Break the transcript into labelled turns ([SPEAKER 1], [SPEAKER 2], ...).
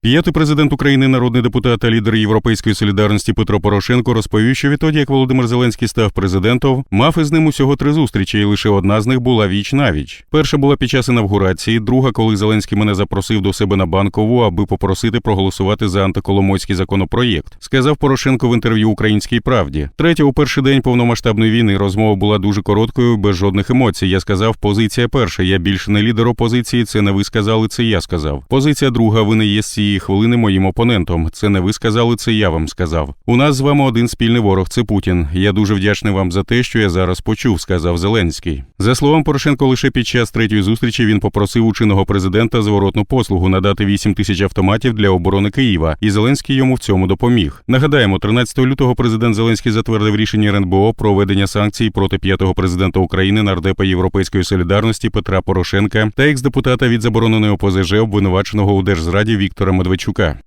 [SPEAKER 1] П'ятий президент України, народний депутат та лідер Європейської солідарності Петро Порошенко розповів, що відтоді, як Володимир Зеленський став президентом, мав із ним усього три зустрічі, і лише одна з них була віч на віч. Перша була під час інавгурації, друга, коли Зеленський мене запросив до себе на банкову, аби попросити проголосувати за антиколомойський законопроєкт. Сказав Порошенко в інтерв'ю Українській правді. Третя у перший день повномасштабної війни розмова була дуже короткою, без жодних емоцій. Я сказав, позиція перша. Я більше не лідер опозиції. Це не ви сказали, це я сказав. Позиція друга. Ви не є з цієї хвилини моїм опонентом. Це не ви сказали, це я вам сказав. У нас з вами один спільний ворог. Це Путін. Я дуже вдячний вам за те, що я зараз почув, сказав Зеленський. За словом Порошенко, лише під час третьої зустрічі він попросив у чинного президента зворотну послугу надати 8 тисяч автоматів для оборони Києва, і Зеленський йому в цьому допоміг. Нагадаємо, 13 лютого президент Зеленський затвердив рішення РНБО про введення санкцій проти п'ятого президента України нардепа Європейської солідарності Петра Порошенка та екс-депутата від забороненої ОПЗЖ, обвинуваченого у держзраді Віктора Медведчука.